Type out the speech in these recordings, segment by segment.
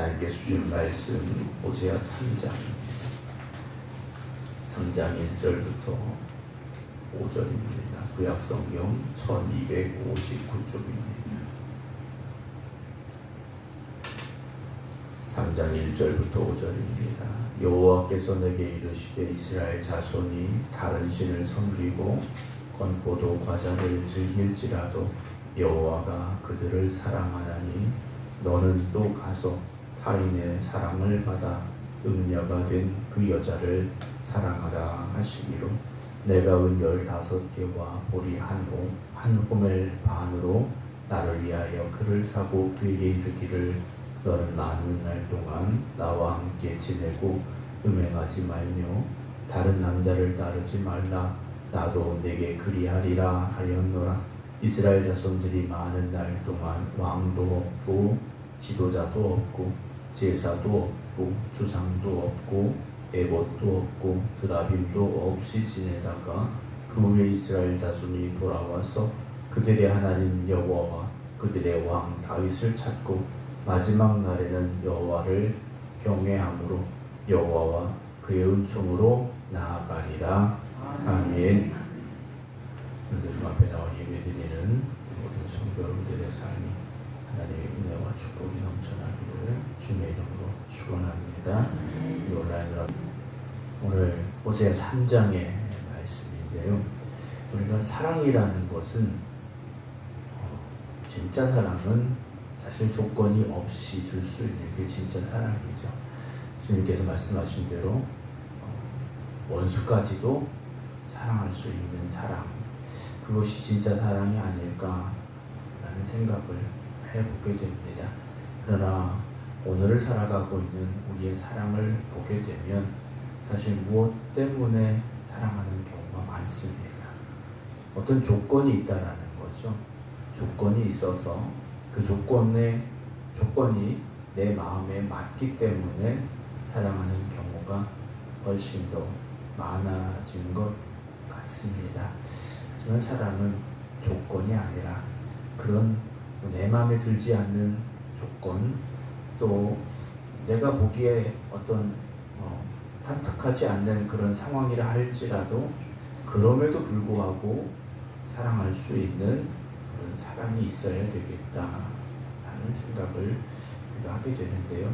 하나님께서 주신 말씀 오세아 3장 3장 1절부터 5절입니다. 구약성경 1259쪽입니다. 3장 1절부터 5절입니다. 여호와께서 내게 이르시되 이스라엘 자손이 다른 신을 섬기고 건포도 과자를 즐길지라도 여호와가 그들을 사랑하나니 너는 또 가서 타인의 사랑을 받아 음녀가 된 그 여자를 사랑하라 하시기로 내가 은 열다섯 개와 보리 한 호, 한 호멜 반으로 나를 위하여 그를 사고 그에게 이르기를 너는 많은 날 동안 나와 함께 지내고 음행하지 말며 다른 남자를 따르지 말라. 나도 내게 그리하리라 하였노라. 이스라엘 자손들이 많은 날 동안 왕도 없고 지도자도 없고 제사도 없고 주상도 없고 에봇도 없고 드라빔도 없이 지내다가 그 후에 이스라엘 자손이 돌아와서 그들의 하나님 여호와와 그들의 왕 다윗을 찾고 마지막 날에는 여호와를 경외함으로 여호와와 그의 은총으로 나아가리라 아멘. 오늘 앞에 나와 예배드리는 모든 성도 여러분들의 삶이 하나님의 은혜와 축복이 넘쳐나기를 주님의 이름으로 축원합니다. 이 온라인으로 오늘 호세아 3장의 말씀인데요. 우리가 사랑이라는 것은 어, 진짜 사랑은 사실 조건이 없이 줄 수 있는 게 진짜 사랑이죠. 주님께서 말씀하신 대로 어, 원수까지도 사랑할 수 있는 사랑. 그것이 진짜 사랑이 아닐까라는 생각을 해보게 됩니다. 그러나 오늘을 살아가고 있는 우리의 사랑을 보게 되면 사실 무엇 때문에 사랑하는 경우가 많습니다. 어떤 조건이 있다라는 거죠. 조건이 있어서 그 조건에 조건이 내 마음에 맞기 때문에 사랑하는 경우가 훨씬 더 많아진 것 같습니다. 하지만 사랑은 조건이 아니라 그런 내 마음에 들지 않는 조건 또 내가 보기에 어떤 어, 탐탁하지 않는 그런 상황이라 할지라도 그럼에도 불구하고 사랑할 수 있는 그런 사랑이 있어야 되겠다라는 생각을 하게 되는데요.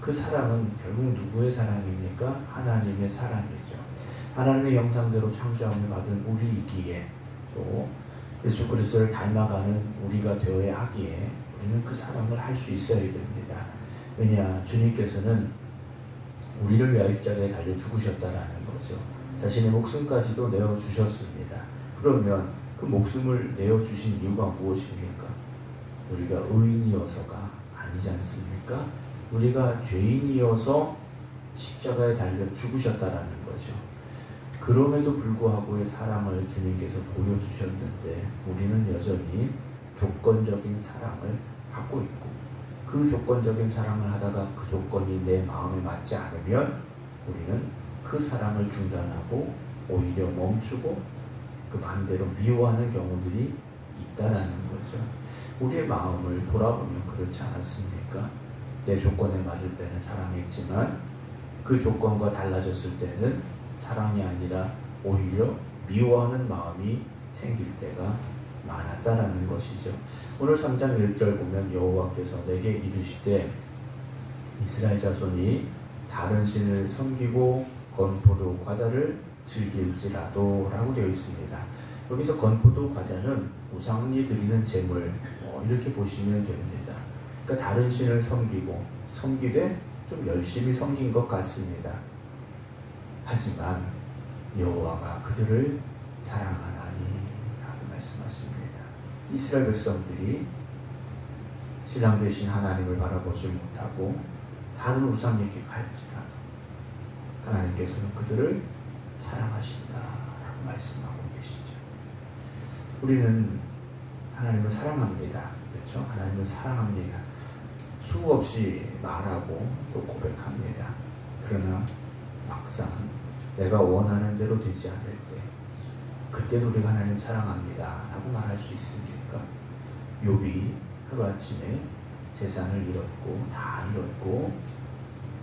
그 사랑은 결국 누구의 사랑입니까? 하나님의 사랑이죠. 하나님의 형상대로 창조함을 받은 우리이기에 또 예수 그리스도를 닮아가는 우리가 되어야 하기에 우리는 그 사랑을 할 수 있어야 됩니다. 왜냐 주님께서는 우리를 위하여 십자가에 달려 죽으셨다라는 거죠. 자신의 목숨까지도 내어 주셨습니다. 그러면 그 목숨을 내어 주신 이유가 무엇입니까? 우리가 의인이어서가 아니지 않습니까? 우리가 죄인이어서 십자가에 달려 죽으셨다라는 거죠. 그럼에도 불구하고의 사랑을 주님께서 보여주셨는데 우리는 여전히 조건적인 사랑을 하고 있고 그 조건적인 사랑을 하다가 그 조건이 내 마음에 맞지 않으면 우리는 그 사랑을 중단하고 오히려 멈추고 그 반대로 미워하는 경우들이 있다라는 거죠. 우리의 마음을 돌아보면 그렇지 않았습니까? 내 조건에 맞을 때는 사랑했지만 그 조건과 달라졌을 때는 사랑이 아니라 오히려 미워하는 마음이 생길 때가 많았다라는 것이죠. 오늘 3장 1절 보면 여호와께서 내게 이르시되 이스라엘 자손이 다른 신을 섬기고 건포도 과자를 즐길지라도 라고 되어 있습니다. 여기서 건포도 과자는 우상이 드리는 제물 어, 이렇게 보시면 됩니다. 그러니까 다른 신을 섬기고 섬기되 좀 열심히 섬긴 것 같습니다. 하지만 여호와가 그들을 사랑하나니라고 말씀하십니다. 이스라엘 백성들이 신랑 되신 하나님을 바라보지 못하고 다른 우상에게 갈지라도 하나님께서는 그들을 사랑하신다라고 말씀하고 계시죠. 우리는 하나님을 사랑합니다. 그렇죠? 하나님을 사랑합니다. 수없이 말하고 또 고백합니다. 그러나 막상 내가 원하는 대로 되지 않을 때 그때도 우리가 하나님 사랑합니다 라고 말할 수 있습니까? 욥이 하루아침에 재산을 잃었고 다 잃었고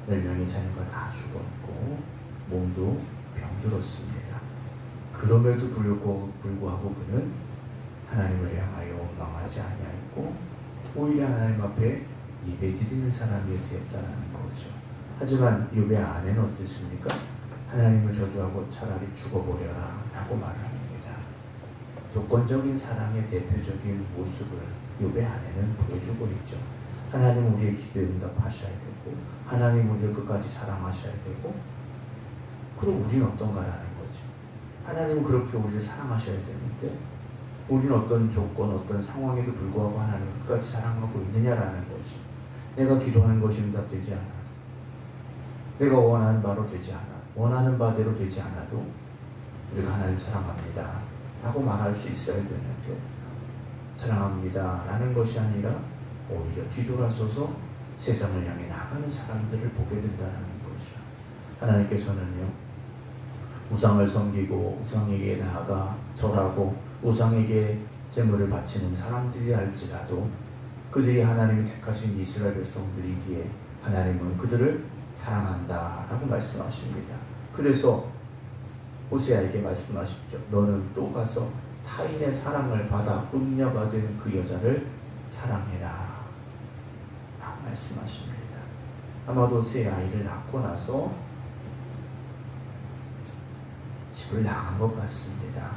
열 명의 자녀가 다 죽었고 몸도 병들었습니다. 그럼에도 불구하고, 불구하고 그는 하나님을 향하여 원망하지 아니하였고 오히려 하나님 앞에 예배 드리는 사람이 되었다는 거죠. 하지만 욥의 아내는 어땠습니까? 하나님을 저주하고 차라리 죽어버려라 라고 말합니다. 조건적인 사랑의 대표적인 모습을 욥의 아내는 보여주고 있죠. 하나님 우리의 기도에 응답하셔야 되고 하나님 우리를 끝까지 사랑하셔야 되고 그럼 우리는 어떤가라는 거죠. 하나님은 그렇게 우리를 사랑하셔야 되는데 우리는 어떤 조건, 어떤 상황에도 불구하고 하나님을 끝까지 사랑하고 있느냐라는 거죠. 내가 기도하는 것이 응답되지 않아도 내가 원하는 바로 되지 않아. 원하는 바대로 되지 않아도 우리가 하나님 사랑합니다. 라고 말할 수 있어야 되는데 사랑합니다. 라는 것이 아니라 오히려 뒤돌아서서 세상을 향해 나가는 사람들을 보게 된다는 거죠. 하나님께서는요 우상을 섬기고 우상에게 나아가 절하고 우상에게 제물을 바치는 사람들이 할지라도 그들이 하나님이 택하신 이스라엘 백성들이기에 하나님은 그들을 사랑한다 라고 말씀하십니다. 그래서 호세아에게 말씀하십죠. 너는 또 가서 타인의 사랑을 받아 음녀가 된 그 여자를 사랑해라. 라고 말씀하십니다. 아마도 새 아이를 낳고 나서 집을 나간 것 같습니다.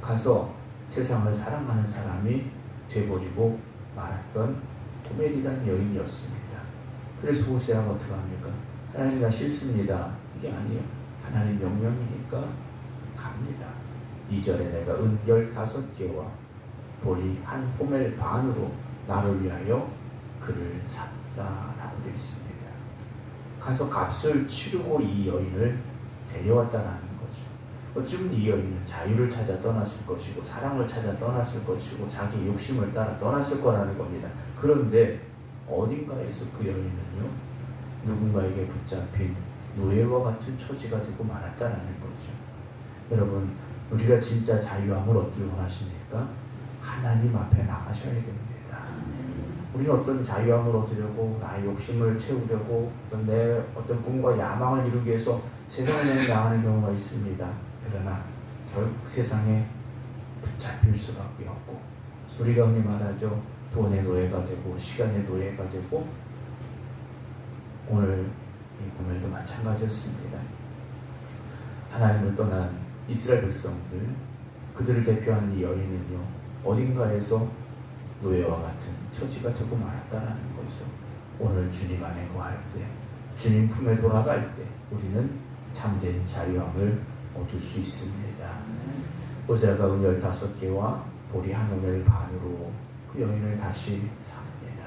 가서 세상을 사랑하는 사람이 돼버리고 말았던 코멜이라는 여인이었습니다. 그래서 호세아가 어떻게 합니까? 하나님 나 싫습니다. 이게 아니에요. 하나님 명령이니까 갑니다. 2절에 내가 은 15개와 보리 한 호멜 반으로 나를 위하여 그를 샀다라고 되어 있습니다. 가서 값을 치르고 이 여인을 데려왔다라는 거죠. 어쩌면 이 여인은 자유를 찾아 떠났을 것이고 사랑을 찾아 떠났을 것이고 자기 욕심을 따라 떠났을 거라는 겁니다. 그런데 어딘가에서 그 여인은요 누군가에게 붙잡힌 노예와 같은 처지가 되고 말았다라는 거죠. 여러분 우리가 진짜 자유함을 얻길 원하십니까? 하나님 앞에 나가셔야 됩니다. 우리는 어떤 자유함을 얻으려고 나의 욕심을 채우려고 어떤 내 어떤 꿈과 야망을 이루기 위해서 세상에 나가는 경우가 있습니다. 그러나 결국 세상에 붙잡힐 수밖에 없고 우리가 흔히 말하죠. 돈의 노예가 되고 시간의 노예가 되고 오늘 이 고멜도 마찬가지였습니다. 하나님을 떠난 이스라엘 백성들 그들을 대표하는 이 여인은요 어딘가에서 노예와 같은 처지가 되고 말았다라는 거죠. 오늘 주님 안에 거할 때 주님 품에 돌아갈 때 우리는 참된 자유함을 얻을 수 있습니다. 오세아가 은 15개와 보리 한 오멜 반으로 그 여인을 다시 삽니다.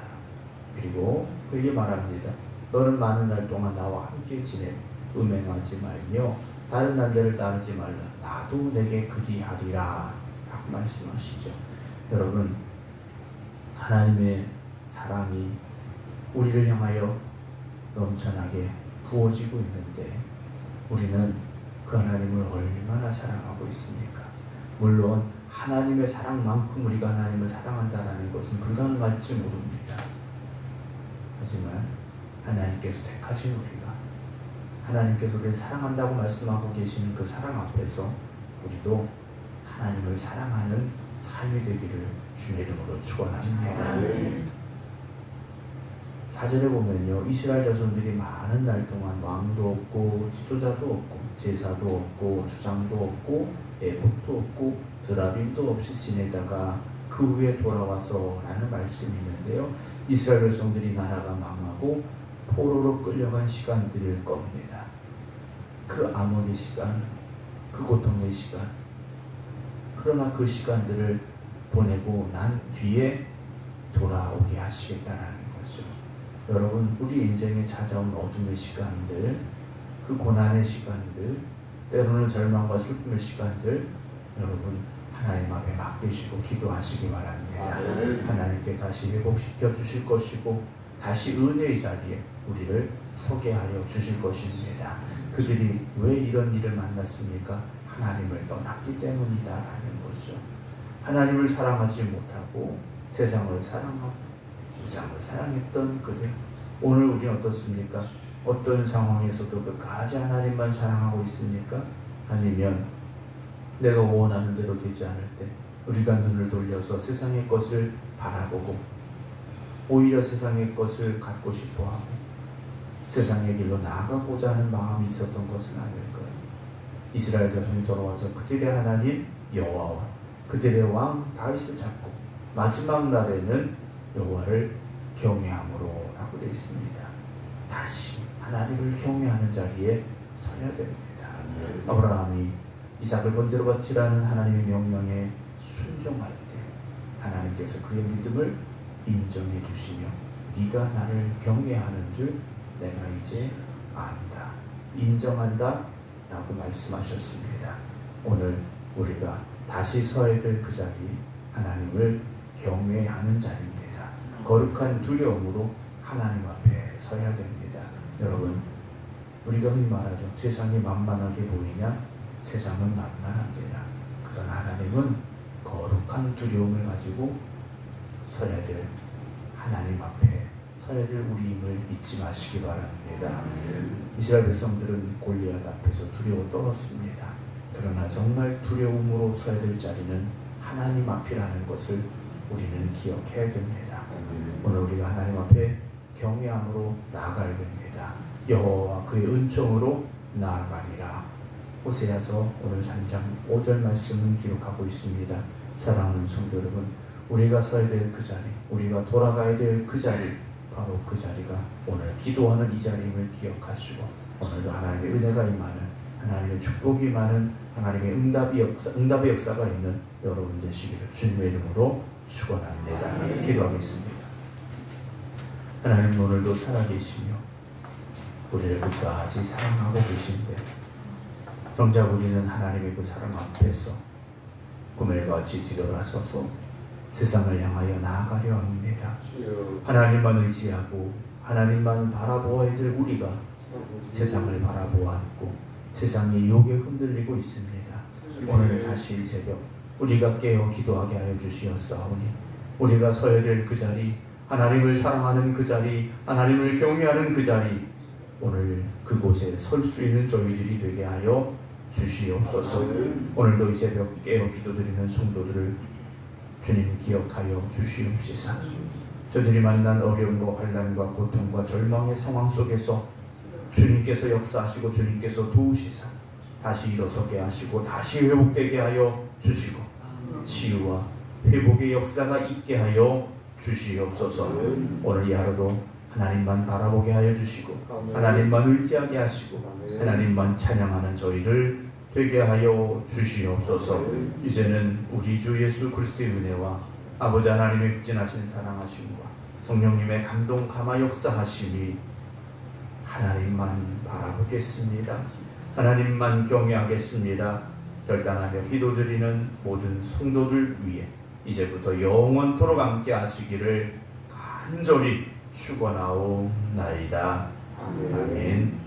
그리고 그에게 말합니다. 너는 많은 날 동안 나와 함께 지내 음행하지 말며 다른 날들을 따르지 말라. 나도 내게 그리하리라. 라고 말씀하시죠. 여러분 하나님의 사랑이 우리를 향하여 넘쳐나게 부어지고 있는데 우리는 그 하나님을 얼마나 사랑하고 있습니까? 물론 하나님의 사랑만큼 우리가 하나님을 사랑한다는 것은 불가능할지 모릅니다. 하지만 하나님께서 택하신 우리가 하나님께서 우리를 사랑한다고 말씀하고 계시는 그 사랑 앞에서 우리도 하나님을 사랑하는 삶이 되기를 주의 이름으로 축원합니다. 사전에 보면요 이스라엘 자손들이 많은 날 동안 왕도 없고 지도자도 없고 제사도 없고 주상도 없고 에봇도 없고 드라빔도 없이 지내다가 그 후에 돌아와서 라는 말씀이 있는데요. 이스라엘 백성들이 나라가 망하고 포로로 끌려간 시간들일 겁니다. 그 암흑의 시간 그 고통의 시간. 그러나 그 시간들을 보내고 난 뒤에 돌아오게 하시겠다는 거죠. 여러분, 우리 인생에 찾아온 어둠의 시간들, 그 고난의 시간들, 때로는 절망과 슬픔의 시간들, 여러분, 하나님 앞에 맡기시고 기도하시기 바랍니다. 하나님께 다시 회복시켜 주실 것이고, 다시 은혜의 자리에 우리를 서게 하여 주실 것입니다. 그들이 왜 이런 일을 만났습니까? 하나님을 떠났기 때문이다라는 거죠. 하나님을 사랑하지 못하고 세상을 사랑하고 우상을 사랑했던 그들 오늘 우리는 어떻습니까? 어떤 상황에서도 끝까지 하나님만 사랑하고 있습니까? 아니면 내가 원하는 대로 되지 않을 때 우리가 눈을 돌려서 세상의 것을 바라보고 오히려 세상의 것을 갖고 싶어하고 세상의 길로 나아가고자 하는 마음이 있었던 것은 아닐까요? 이스라엘 자손이 돌아와서 그들의 하나님 여호와와 그들의 왕 다윗을 잡고 마지막 날에는 여호와를 경외함으로 라고 되어 있습니다. 다시 하나님을 경외하는 자리에 서야 됩니다. 아브라함이 이삭을 번제로 바치라는 하나님의 명령에 순종할 때 하나님께서 그의 믿음을 인정해 주시며 네가 나를 경외하는 줄 내가 이제 안다. 인정한다. 라고 말씀하셨습니다. 오늘 우리가 다시 서야 될 그 자리 하나님을 경외하는 자리입니다. 거룩한 두려움으로 하나님 앞에 서야 됩니다. 여러분 우리가 흔히 말하죠. 세상이 만만하게 보이냐? 세상은 만만합니다. 그러나 하나님은 거룩한 두려움을 가지고 서야 될 하나님 앞에 서야 될 우리임을 잊지 마시기 바랍니다. 이스라엘 백성들은 골리앗 앞에서 두려워 떨었습니다. 그러나 정말 두려움으로 서야 될 자리는 하나님 앞이라는 것을 우리는 기억해야 됩니다. 오늘 우리가 하나님 앞에 경외함으로 나아가야 됩니다. 여호와 그의 은총으로 나아가리라. 호세아서 오늘 3장 5절 말씀을 기록하고 있습니다. 사랑하는 성도 여러분, 우리가 서야 될 그 자리, 우리가 돌아가야 될 그 자리, 바로 그 자리가 오늘 기도하는 이 자리임을 기억하시고 오늘도 하나님의 은혜가 임하는 하나님의 축복이 많은 하나님의 응답이 역사, 응답의 역사가 있는 여러분 되시기를 주님의 이름으로 축원합니다. 기도하겠습니다. 하나님 오늘도 살아계시며 우리를 끝까지 사랑하고 계신데 정작 우리는 하나님의 그 사랑 앞에서 구멜같이 뒤돌아서서 세상을 향하여 나아가려 합니다. 하나님만 의지하고 하나님만 바라보아야 될 우리가 세상을 바라보았고 세상의 유혹에 흔들리고 있습니다. 오늘 다시 이 새벽 우리가 깨어 기도하게 하여 주시었사오니 우리가 서야 될 그 자리 하나님을 사랑하는 그 자리 하나님을 경외하는 그 자리 오늘 그곳에 설 수 있는 저희들이 되게 하여 주시옵소서. 오늘도 이 새벽 깨어 기도드리는 성도들을 주님 기억하여 주시옵시사. 저들이 만난 어려움과 환란과 고통과 절망의 상황 속에서 주님께서 역사하시고 주님께서 도우시사. 다시 일어서게 하시고 다시 회복되게 하여 주시고 치유와 회복의 역사가 있게 하여 주시옵소서. 오늘 이 하루도 하나님만 바라보게 하여 주시고 하나님만 의지하게 하시고 하나님만 찬양하는 저희를 되게 하여 주시옵소서. 이제는 우리 주 예수 그리스도의 은혜와 아버지 하나님의 극진하신 사랑하심과 성령님의 감동 감화 역사하심이 하나님만 바라보겠습니다. 하나님만 경외하겠습니다. 결단하며 기도드리는 모든 성도들 위해 이제부터 영원토록 함께 하시기를 간절히 축원하옵나이다. 아멘.